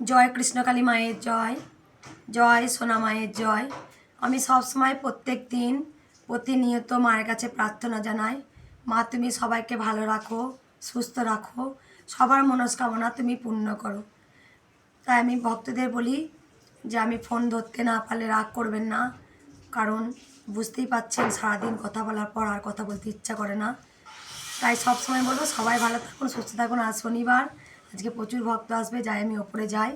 জয় কৃষ্ণকালী মায়ের জয় জয় সোনা মায়ের জয়। আমি সবসময় প্রত্যেক দিন প্রতিনিয়ত মায়ের কাছে প্রার্থনা জানাই, মা তুমি সবাইকে ভালো রাখো, সুস্থ রাখো, সবার মনস্কামনা তুমি পূর্ণ করো। তাই আমি ভক্তদের বলি যে আমি ফোন ধরতে না পারলে রাগ করবেন না, কারণ বুঝতেই পাচ্ছেন সারাদিন কথা বলার পর আর কথা বলতে ইচ্ছা করে না। তাই সবসময় বলব সবাই ভালো থাকুন, সুস্থ থাকুন। আর শনিবার আজকে প্রচুর ভক্ত আসবে যাই আমি ওপরে যাই।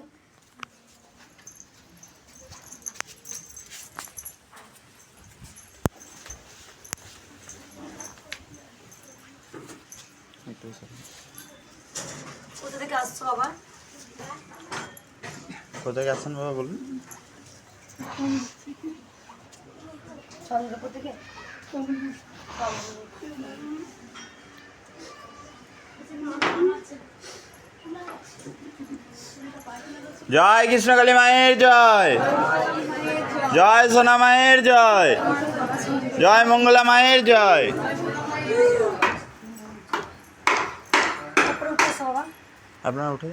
কোথা থেকে আসছো বাবা? কোথায় গেছেন বাবা বলুন। চন্দ্রপুর থেকে। জয় কৃষ্ণকালী মায়ের জয়। জয় সোনা মায়ের জয়। জয় মঙ্গলা মায়ের জয়। আপনারা উঠে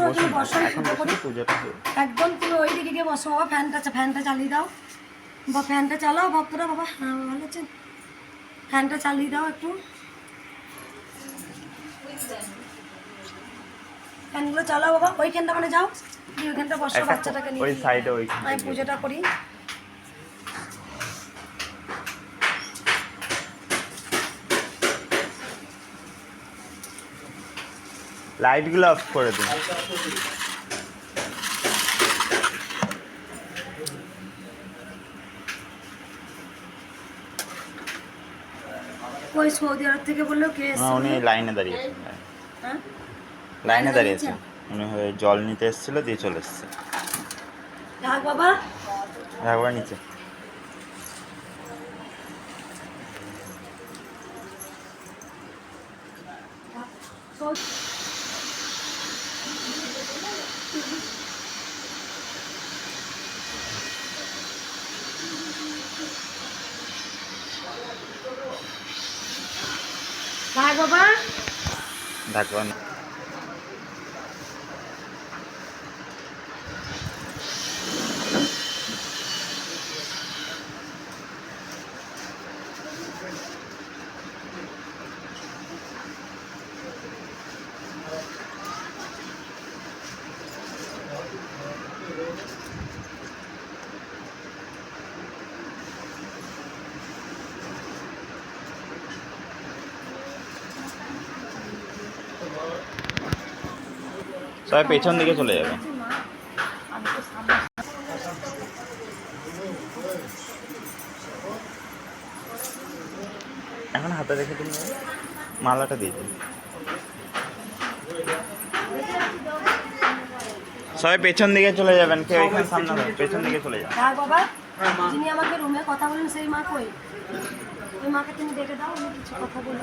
বসো, বসো, করি। একদম তুমি ওই দিকে গিয়ে বসো বাবা ফ্যানটা ফ্যানটা চালিয়ে দাও। বা ফ্যানটা চালাও ভক্তরা বাবা হ্যাঁ ভালো আছেন? ফ্যানটা চালিয়ে দাও একটু। ফ্যানগুলো চালাও বাবা ওইখানটা মানে যাও। দিয়ে ওইখানটা বসো বাচ্চাটাকে নিয়ে ওই সাইডে ওই আমি পুজোটা করি। লাইটগুলো অফ করে দিন। সৌদি আরব থেকে বলল কে উনি লাইনে হ্যাঁ? লাইনে দাঁড়িয়েছেন উনি হয়ে জল নিতে এসেছিল দিয়ে চলে এসছে। বাবা। নিচে। বাবা। ঢাকবেন সবাই পেছন দিকে চলে যাবে। এখন হাতে রেখে দিন। মালাটা দিয়ে দিন। সবাই পেছন দিকে চলে যাবেন কেউ এখানে সামনে পেছন দিকে চলে যাবেন ডাক বাবা। যিনি আমাকে রুমে কথা বলেন সেই মা কই? ওই মাকে তুমি ডেকে দাও আমি কিছু কথা বলব।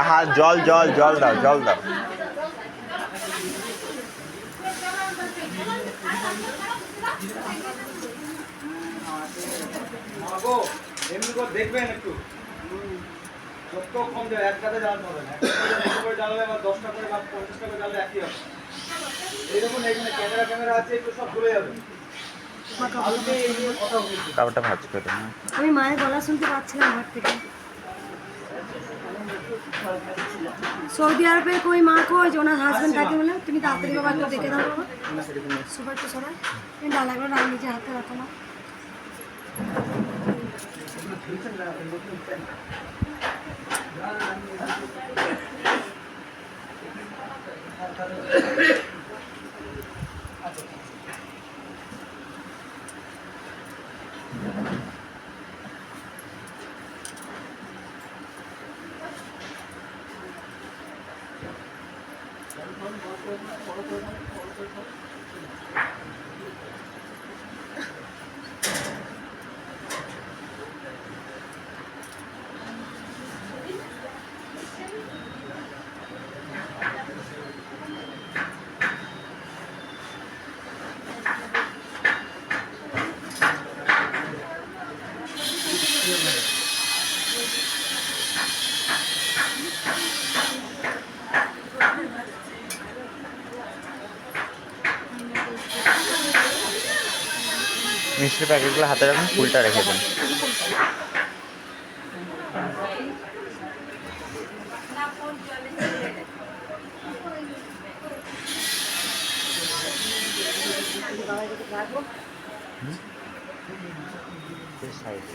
আহা, জল জল জল দাও জল দাও। দেখবেন একটু। কম যায় এক কাতে জ্বালাতে হবে না করে দশটা করে বা পঞ্চাশটা করে জ্বালালে একই হবে। এইরকম এখানে ক্যামেরা ক্যামেরা আছে, একটু সব ভুলে যাবে কালকে এই নিয়ে কথা বলছি কাপড়টা ভাজ করে। আমি মায়ের গলা শুনতে পাচ্ছিলাম ঘর থেকে। সৌদি আরবে কই, মা কই? যে ওনার হাজবেন্ড থাকে বলে, তুমি তাড়াতাড়ি বাবা একটু দেখে দাও বাবা। সবাই তো সবাই। তুমি ডালাগুলো ডাল নিজে হাতে রাখো না মিষ্টির প্যাকেটগুলো হাতে রাখুন ফুলটা রেখে দিন। সাইডে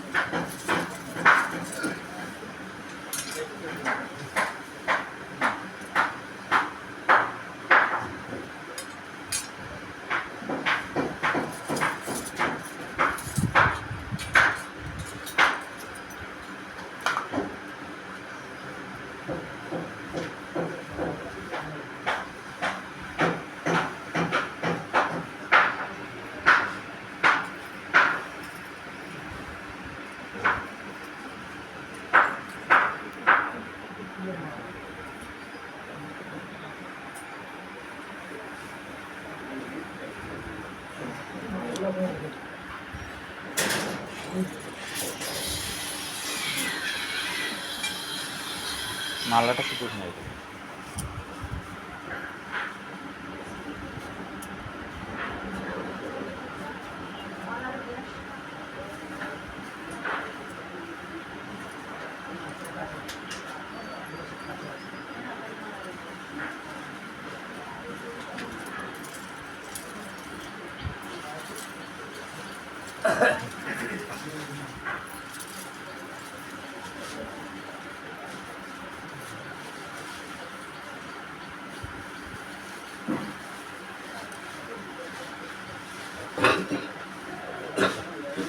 মালাটা শুধু নিয়ে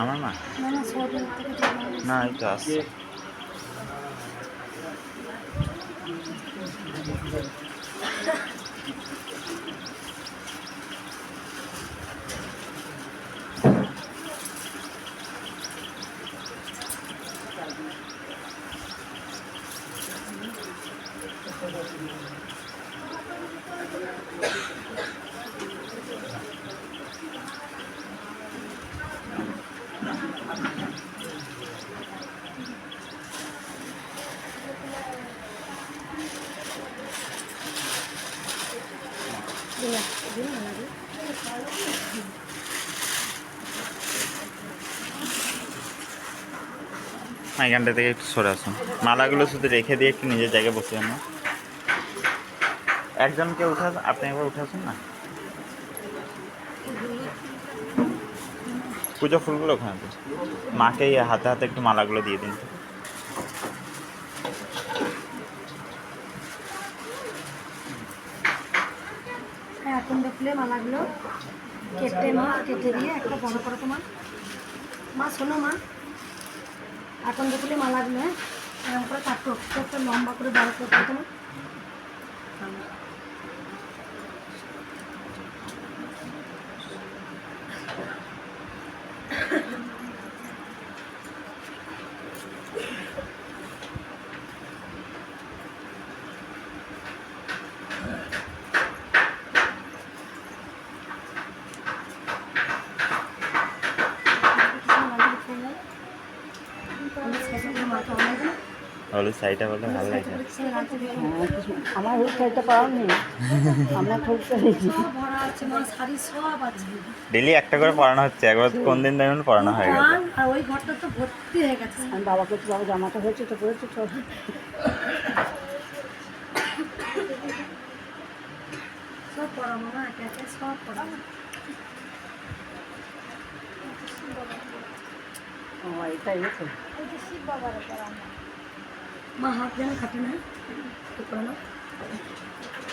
আমার মা? না এই তো আসছে এখানটা থেকে একটু সরে আসুন। মালাগুলো শুধু রেখে দিয়ে একটু নিজের জায়গায় বসে না একজনকে উঠাস আপনি একবার উঠাসুন না? পুজো ফুলগুলো ওখানে। মাকে হাতে হাতে একটু মালাগুলো দিয়ে দিন। এখন দেখলে মালাগুলো কেটে মা, কেটে দিয়ে একটা বড় করে তোমার। মা, শোনো মা। এখন দেখলে মালাগুলো হ্যাঁ এরকম করে কাটো, একটা লম্বা করে বড় করতে তোমার শাড়িটা বললে ভালো লাগে। আমার ওই শাড়িটা আমরা শাড়ি ডেলি একটা করে পড়ানো হচ্ছে। একবার কোন দিন দেখুন পড়ানো হয়ে গেছে। আর ওই ঘরটা তো ভর্তি হয়ে গেছে। আমি বাবাকে একটু বাবা জামাটা হয়েছে তো পড়েছে সব সব পড়াবো না একে একে সব পড়াবো ও এটাই হয়েছে। মা হাত যেন খাটে না একটু করে নাও।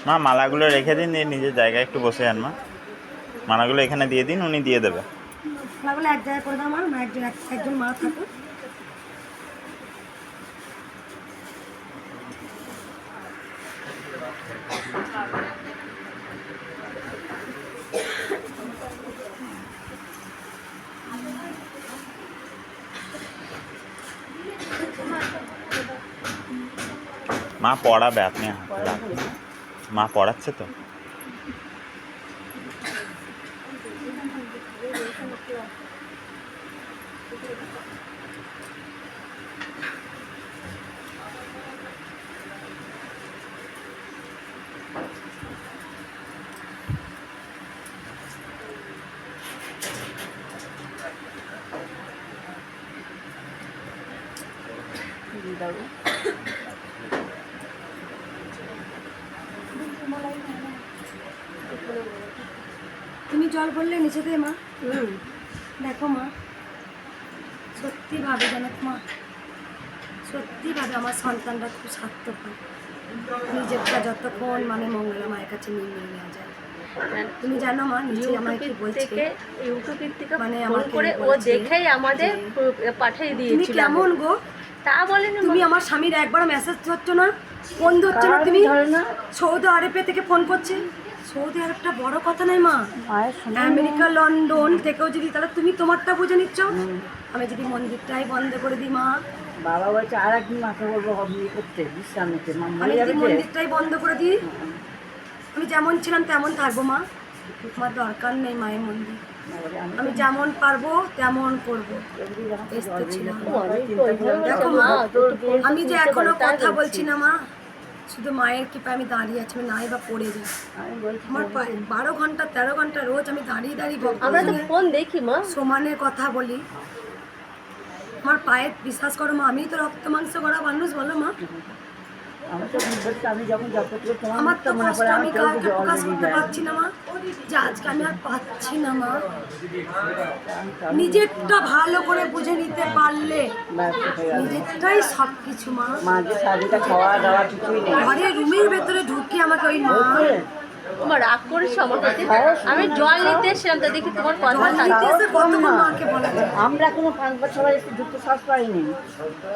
মা মালাগুলো রেখে দিন দিয়ে নিজের জায়গায় একটু বসে যান মা। মালাগুলো এখানে দিয়ে দিন উনি দিয়ে দেবে। মালাগুলো এক জায়গায় করে দাও মা একজন একজন মা থাকুক। মা পড়াবে আপনি মা পড়াচ্ছে তো তুমি জল পড়লে নিচে দে মা দেখো মা সত্যি ভাবে জানো মা সত্যি ভাবে আমার সন্তানরা খুব স্বার্থপর নিজেরটা যতক্ষণ মানে মঙ্গলা মায়ের কাছে নিয়ে নিয়ে নেওয়া যায়। তুমি জানো মা নিচে আমায় কি বলছে? ইউটিউবের থেকে মানে আমাকে করে ও দেখেই আমাদের পাঠিয়ে পুরো তুমি কেমন গো? তা বলেনি তুমি আমার স্বামীর একবার মেসেজ ধরছো না? ফোন ধরছো না? তুমি সৌদি আরবে থেকে ফোন করছে? সৌদি আরবটা বড় কথা নয় মা। আমেরিকা লন্ডন থেকেও যদি তাহলে তুমি তোমারটা বুঝে নিচ্ছ। আমি যদি মন্দিরটাই বন্ধ করে দিই মা। বাবা বলছে আর একদিন মাকে বলব হবে করতে বিশ্রাম নিতে মা আমি যদি মন্দিরটাই বন্ধ করে দিই আমি যেমন ছিলাম তেমন থাকব মা। আমার দরকার নেই মায়ের মন্দির। আমি যেমন পারব তেমন করব। দেখো মা, আমি যে এখনও কথা। বলছি না মা। শুধু মায়ের কৃপায় আমি দাঁড়িয়ে আছি আমি নাই বা পড়ে যাই। আমার বারো ঘণ্টা তেরো ঘণ্টা রোজ আমি দাঁড়িয়ে দাঁড়িয়ে আমরা তো ফোন দেখি মা। সমানের কথা বলি। আমার পায়ে বিশ্বাস করো মা আমি তো রক্ত মাংস করা মানুষ বলো মা। আমি তো বলছি আমি যখন যত তোমার আমার তো মনে পড়ে আমি কাউকে প্রকাশ করতে পারছি না মা। যে আজকে আমি আর পাচ্ছি না মা। নিজেরটা ভালো করে বুঝে নিতে পারলে। নিজেরটাই সব কিছু মা খাওয়া দাওয়া কিছুই নেই। ঘরে রুমের ভেতরে ঢুকে আমাকে ওই মা তোমার রাগ করেছ আমার প্রতি? আমি জল নিতে এসেছিলাম তো দেখি তোমার কথা আমরা কোনো পাঁচ বছর একটু যুক্ত শ্বাস পাইনি।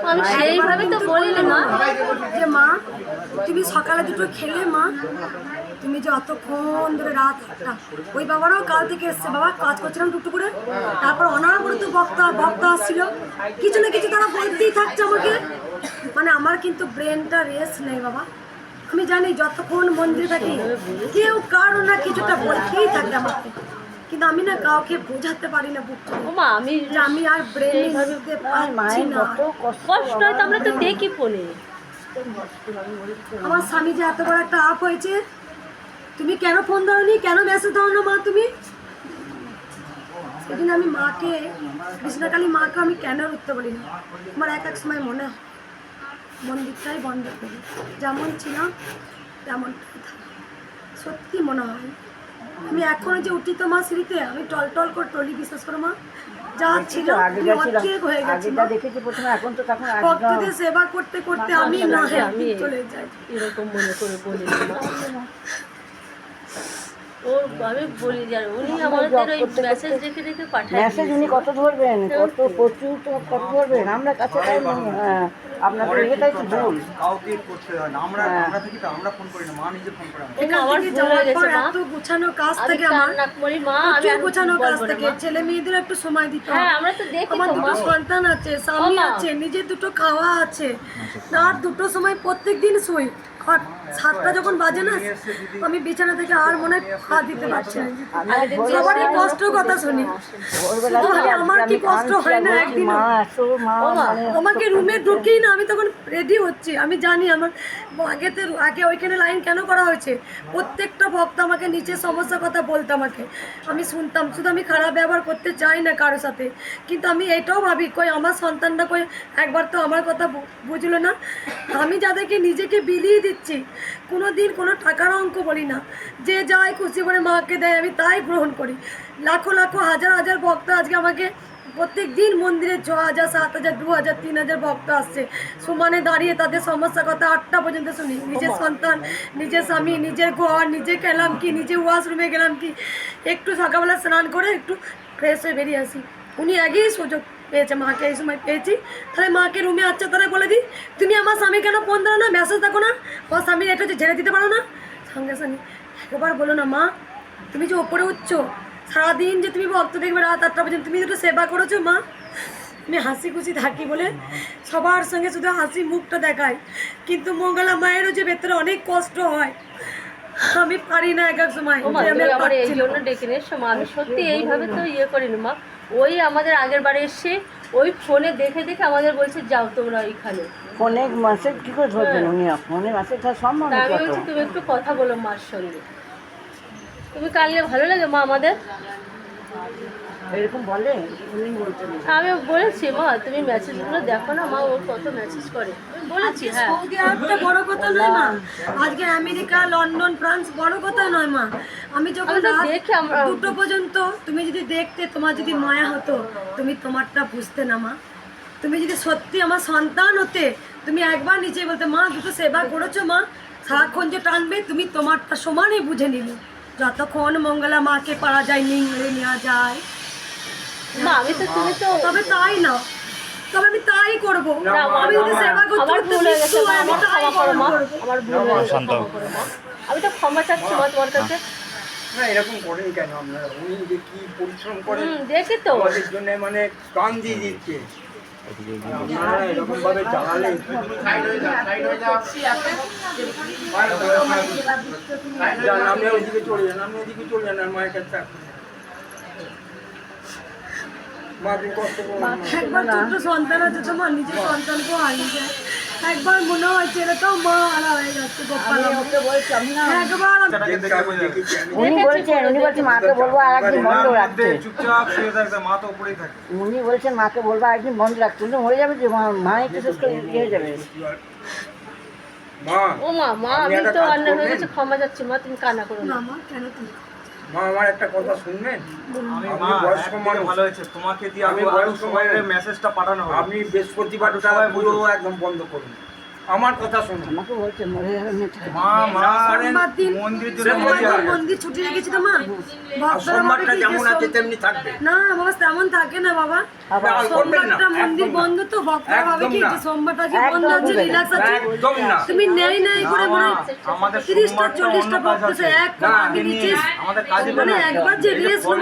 আমি সেইভাবে তো বলিনি মা। যে মা তুমি সকালে দুটো খেলে মা। তুমি যে অতক্ষণ ধরে রাত ওই বাবারাও কাল থেকে এসছে। বাবা কাজ করছিলাম টুকটু করে। তারপর অনাবরত বক্তা বক্তা আসছিল। কিছু না কিছু তারা বলতেই থাকছে আমাকে। মানে আমার কিন্তু ব্রেনটা রেস্ট নেই বাবা। আমি জানি যতক্ষণ মন্দিরে থাকি কেউ কারও না কিছুটা বলতেই থাকে আমাকে। কিন্তু আমি না কাউকে বোঝাতে পারি না বুক আমি আমি আর ব্রেন পারছি না। কষ্ট হয় তো আমরা তো দেখি ফোনে। আমার স্বামী যে এত বড় একটা আপ হয়েছে তুমি কেন ফোন ধরনি? কেন মেসেজ দাও না মা তুমি? সেদিন আমি মাকে কৃষ্ণকালী মাকে আমি কেন উঠতে বলি না আমার এক এক সময় মনে হয়। মন্দিরটাই বন্ধ করি। যেমন ছিলাম তেমন সত্যি মনে হয়। আমি এখনও যে উঠি তো মা সিঁড়িতে আমি টল টল করে টলি বিশ্বাস করো মা যা ছিল হয়ে গেছি দেখেছি প্রথমে এখন তো তখন ভক্তদের সেবা করতে করতে আমি না আমি চলে যাই। এরকম মনে করে বলি আমি বলি উনি আমাদের ওই মেসেজ রেখে রেখে পাঠায় মেসেজ উনি কত ধরবেন? কত প্রচুর তো কত ধরবেন? আমরা কাছে তাই হ্যাঁ। আপনাদের এটাই তো ভুল কাউকে করতে হয় না। আমরা হ্যাঁ। আমরা থাকি তো আমরা ফোন করি না। মা নিজে ফোন করে আমাকে। আমার ভুল হয়ে গেছে মা। এত গুছানো কাজ থেকে আমার কান্না করি মা আমি গোছানো কাজ থেকে। ছেলে মেয়েদের একটু সময় দিতে হ্যাঁ আমরা তো দেখি আমার দুটো সন্তান আছে স্বামী আছে নিজের দুটো খাওয়া আছে। আর দুটো সময় প্রত্যেক দিন শুই। আর সাতটা যখন বাজে না, আমি বিছানা থেকে আর মনে পা দিতে পারছি না। সবারই কষ্ট কথা শুনি। আমার কি কষ্ট হয় না একদিন আমাকে রুমে ঢুকেই না, আমি তখন রেডি হচ্ছি। আমি জানি আমার আগেতে, আগে ওইখানে লাইন কেন করা হয়েছে? প্রত্যেকটা ভক্ত আমাকে নিচে সমস্যা কথা বলতো আমাকে। আমি শুনতাম, শুধু আমি খারাপ ব্যবহার করতে চাই না কারোর সাথে। কিন্তু আমি এটাও ভাবি, কই আমার সন্তানটা কই একবার তো আমার কথা বুঝলো না? আমি যাদেরকে নিজেকে বিলিয়ে দিচ্ছি কোনো দিন কোনো টাকার অঙ্ক বলি না। যে যাই খুশি করে মাকে দেয় আমি তাই গ্রহণ করি। লাখো লাখো হাজার হাজার ভক্ত আজকে আমাকে প্রত্যেক দিন মন্দিরে ছ হাজার সাত হাজার দু হাজার তিন হাজার ভক্ত আসছে। সমানে দাঁড়িয়ে তাদের সমস্যা কথা আটটা পর্যন্ত শুনি। নিজের সন্তান নিজের স্বামী নিজের ঘর নিজে খেলাম কি নিজে ওয়াশরুমে গেলাম কি। একটু সকালবেলা স্নান করে একটু ফ্রেশ হয়ে বেরিয়ে আসি। উনি আগেই সুযোগ পেয়েছে মাকে এই সময় পেয়েছি। তাহলে মাকে রুমে আচ্ছা তারা বলে দিই। তুমি আমার স্বামী কেন ফোন দাও না? মেসেজ দেখো না। আমার স্বামীর এটা ঝেড়ে দিতে পারো না। সঙ্গে সঙ্গে একবার বলো না মা তুমি যে ওপরে উঠছো সারাদিন যে তুমি ভক্ত দেখবে রাত আটটা পর্যন্ত তুমি দুটো সেবা করেছ মা। আমি হাসি খুশি থাকি বলে সবার সঙ্গে শুধু হাসি মুখটা দেখায় কিন্তু মঙ্গলা মায়েরও যে ভেতরে অনেক কষ্ট হয় আমি পারি না এক এক সময়। আমি সত্যি এইভাবে তো ইয়ে করিনি মা। ওই আমাদের আগের বারে এসে ওই ফোনে দেখে দেখে আমাদের বলছে যাও তোমরা ওইখানে। ফোনে মেসেজ কি করে ধরবেন উনি? ফোনে আমি বলছি তুমি একটু কথা বলো মার সঙ্গে। তুমি কালকে ভালো লাগে মা আমাদের? এরকম বলে আমি বলেছি মা তুমি মেসেজগুলো দেখো না মা ও কত মেসেজ করে। বলেছি হ্যাঁ সৌদি আরবটা বড় কথা নয় মা। আজকে আমেরিকা লন্ডন ফ্রান্স বড় কথা নয় মা। আমি যখন দেখে আমরা- দুটো পর্যন্ত তুমি যদি দেখতে তোমার যদি মায়া হতো তুমি তোমারটা বুঝতে না মা। তুমি যদি সত্যি আমার সন্তান হতে তুমি একবার নিচে বলতে মা দুটো সেবা করেছ মা। সারাক্ষণ যে টানবে তুমি তোমারটা সমানই বুঝে নিলে যতক্ষণ মঙ্গলা মাকে পারা যায় নিংড়ে নেওয়া যায়। মা আমি তো তুমি তো তবে তাই না। তবে আমি তাই করব। আমি যদি সেবা করতে করতে আমি তাই করব। আমার ভুল হয়ে গেছে ক্ষমা করো মা। আমি তো ক্ষমা চাচ্ছি মা তোমার কাছে। না এরকম করেন কেন আপনারা উনি যে কি পরিশ্রম করেন দেখি তো। আমাদের জন্য মানে প্রাণ দিয়ে দিচ্ছে। আপনারা এরকম ভাবে চালালে আপনি ওইদিকে চলে যান আপনি ওইদিকে চলে যান আর মায়ের কাছে থাকুন। মা আপনি কষ্ট করুন না। একবার ছোট্ট সন্তান আছে তোমার নিজের সন্তানকেও হারিয়ে যায় একবার মনে হয় মা হারা হয়ে যাচ্ছে গোপাল আমি ওকে বলছি আমি না একবার আমি- দেখতে- দেখেছি আমি। উনি বলছেন উনি বলছেন মাকে বলব আর একদিন বন্ধ রাখতে। চুপচাপ শুয়ে থাকবে মা তো উপরেই থাকে। উনি বলছেন মাকে বলব আর একদিন বন্ধ রাখতে। উনি মরে যাবে যে মা- মা একটু ইয়ে হয়ে যাবে। মা ও মা মা আমি তো কাজ অন্যায় হয়ে গেছে ক্ষমা যাচ্ছি মা তুমি কান্না করো না মা কেন তুমি মা আমার একটা কথা শুনবেন? আমি আপনি বয়স্ক মানুষ। ভালো হয়েছে। তোমাকে দিয়ে আমি বয়স্ক। মেসেজটা পাঠানো আপনি বৃহস্পতিবার পুরো একদম বন্ধ করুন। আমার কথা শুনুন। আমাকে বলছে মরে যাবে মা মা সোমবার মন্দির জন্য সোমবার সোমবার দিন দিন। মন্দির ছুটি রেখেছি তো মা। আর ভক্তরা ভাবে সোমবারটা যেমন আছে তেমনি থাকবে। না বাবা তেমন থাকে না বাবা। সোমবারটা মন্দির বন্ধ তো ভক্তরা ভাবে কি যে সোমবারটা যে বন্ধ আছে রিল্যাক্স আছে। একদম না। তুমি নেই নেই করে মনে আমাদের তিরিশটা চল্লিশটা ভক্ত সে এক না, আমি নিচে আমাদের কাজে মানে একবার যে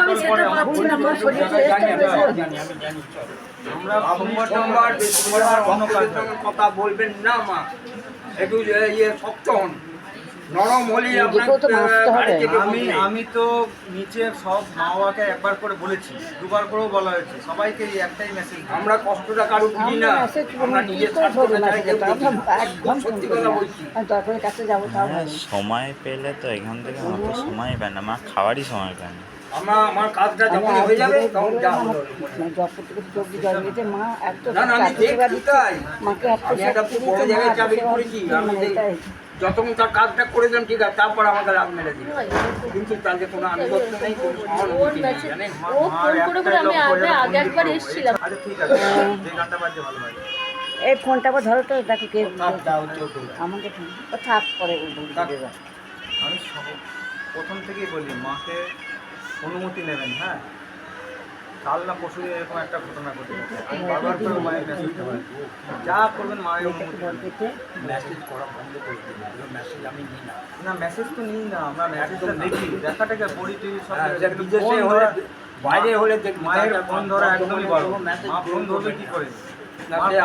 আমি সেটা পাচ্ছি না আমরা সোমবার কথা বলবেন না মা। একটু ইয়ে শক্ত হন। নরম হলে আমি আমি তো নিচে সব মা বাবাকে একবার করে বলেছি দুবার করেও বলা হয়েছে। সবাইকে একটাই মেসেজ আমরা কষ্টটা কারও বুঝি না। আমরা নিজের সত্যি কথা না। বলছি। কাছে যাব তাও হ্যাঁ, সময় পেলে তো এখান থেকে সময় পায় না মা খাওয়ারই সময় পায় না। আমার আমার কাজটা যখন হয়ে যাবে তখন যা হলো জবপুর থেকে চব্বিশ জল গেছে মা এত না না আমি দেখছি তাই। মাকে আমি একটা বড় জায়গায় চাকরি করেছি আমি মানে। যতক্ষণ তার কাজটা করে দিলাম ঠিক আছে তারপর আমাকে রাগ মেরে দিল। কিন্তু তাদের কোনো আনুগত্য নেই কোনো সহানুভূতি নেই জানেন? ও ফোন করে করে আমি আগে আগে একবার এসেছিলাম। আচ্ছা ঠিক আছে যে গানটা বাজছে ভালো লাগে এই ফোনটা আবার ধরো তো দেখো কে। আমাকে থাক পরে। আমি সব- প্রথম থেকেই বলি মাকে অনুমতি নেবেন হ্যাঁ? কাল না পরশু এরকম একটা ঘটনা ঘটে গেছে। আমি বারবার করে মায়ের মেসেজ দেবেন যা করবেন মায়ের অনুমতি মেসেজ করা বন্ধ করে মেসেজ আমি নিই না। না মেসেজ তো নিই না। আমরা মেসেজটা দেখি। দেখাটাকে পড়ি টিভি সব হ্যাঁ, বাইরে হলে দেখ মায়ের ফোন ধরা একদমই বড় মা ফোন ধরবে কি করে?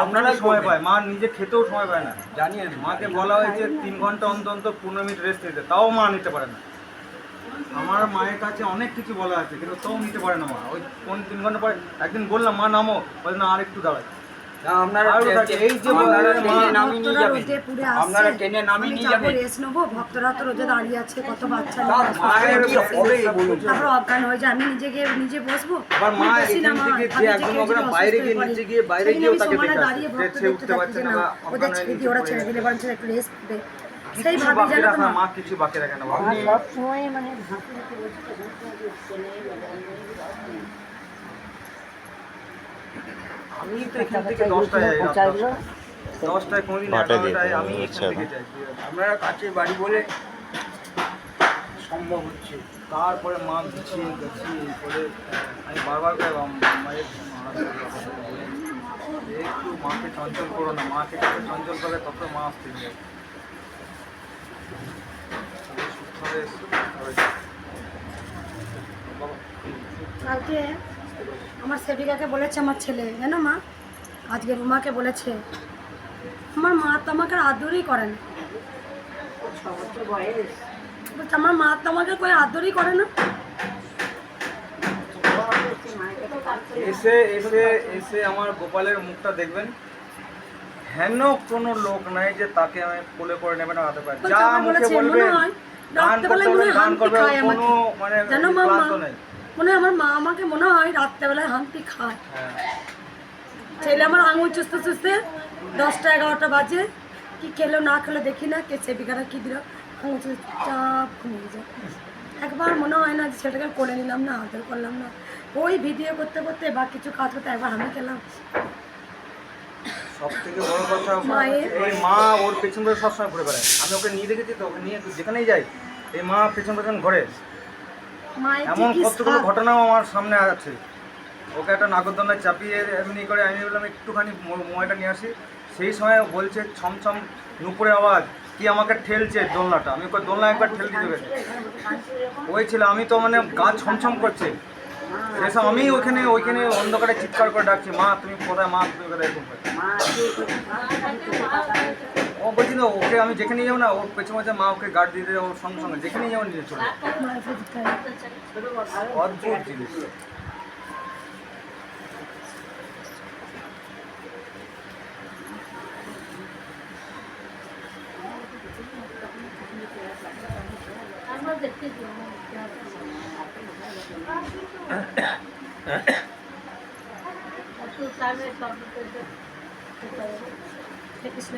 আপনারা সময় পায়? মা নিজে খেতেও সময় পায় না। জানিয়ে মাকে বলা হয়েছে তিন ঘণ্টা অন্তর অন্তর পনেরো মিনিট রেস্ট নিতে তাও মা নিতে পারে না। আমার মায়ের কাছে অনেক কিছু বলা আছে কিন্তু তাও নিতে পারে না মা। ওই কোন তিন ঘণ্টা পরে একদিন বললাম মা নামো। বলে না আর একটু দাঁড়ায় আপনারা ট্রেনে নামিয়ে নিয়ে যাবেন। রেস্ট নেব ভক্তরা তো রোদে দাঁড়িয়ে আছে কত বাচ্চা তারপর অজ্ঞান হয়ে যায় আমি নিজে গিয়ে নিজে বসবো। আবার মা আমি এখান থেকে যে যে একদম ওখানে বাইরে গিয়ে নিচে গিয়ে বাইরে সেই তাকে সমানে দাঁড়িয়ে ভক্ত দেখতে উঠতে থাকি পারছে যে না। না, ওদের ছেড়ে দিয়ে ওরা ছেড়ে দিলে বরঞ্চ একটু রেস্ট দেবে সেই ভাবি জানো তো মা কিছু বাকি রাখে না বাবা। সব সময় মানে হাঁটু আমি তো এখান থেকে দশটায় দশটায়। কোনোদিন এগারোটায় আমি আচ্ছা। এখান থেকে যাই আপনারা কাছে বাড়ি বলে সম্ভব হচ্ছে তারপরে মা গুছিয়ে গুছিয়ে করে আমি বারবার করে মায়ের একটু মাকে চঞ্চল করো না মাকে যত চঞ্চল করবে তত মা আসতে যায় সুস্থ হয়ে সুস্থ হয়ে যাবে। বাবা, কালকে আমার সেবিকাকে বলেছে আমার ছেলে, জানো মা? আজকে রুমাকে বলেছে। আমার মা তো আমাকে আদরই করে না। আমার মা তো আমাকে কই আদরই করে না? এসে এসে এসে আমার গোপালের মুখটা দেখবেন। হেন কোনো লোক নাই যে তাকে আমি কোলে করে নেবে না হাতে পারে যা মুখে বলবে গান করতে বলবে গান করবে কোনো মানে ক্লান্ত নেই। মনে আমার মা আমাকে মনে হয় রাত্রেবেলায় খায়। হ্যাঁ। ছেলে আমার আঙুল চুষতে চুষতে দশটা এগারোটা বাজে। কি খেলো না খেলো দেখি না কে সেবিকারা কি দিল। আঙুল চুষে চাপ ঘুমিয়ে যায়। একবার মনে হয় না যে ছেলেটাকে কোলে নিলাম না আদর করলাম না। ওই ভিডিও করতে করতে বা কিছু কাজ করতে একবার আমি খেলাম সব থেকে বড় কথা এই মা ওর পেছন ধরে সবসময় ঘুরে বেড়ায়। আমি ওকে নিয়ে দেখেছি তো ওকে নিয়ে যেখানেই যাই এই মা পেছন পেছন ঘরে। এমন কতগুলো ঘটনাও আমার সামনে আছে। ওকে একটা নাগরদোলায় চাপিয়ে এমনি করে আমি বললাম একটুখানি মোবাইলটা নিয়ে আসি। সেই সময় বলছে ছমছম নুপুরে আওয়াজ কি আমাকে ঠেলছে দোলনাটা? আমি ওকে দোলনা একবার ঠেল দিয়ে দেবে ওই ছিল আমি তো মানে গা ছমছম করছে। এসব আমি ওইখানে ওইখানে অন্ধকারে চিৎকার করে ডাকছি মা তুমি কোথায়? মা তুমি কোথায়? এরকম করে। ও বলছি না ওকে আমি যেখানে যাব না ওর পেছনে পেছনে মা ওকে গার্ড দিয়ে দেবে ওর সঙ্গে সঙ্গে যেখানেই যাব নিয়ে চলে। অদ্ভুত জিনিস আমরা দেখতে হে কৃষ্ণ কালী মায়ের আমার পিঠে বসছি না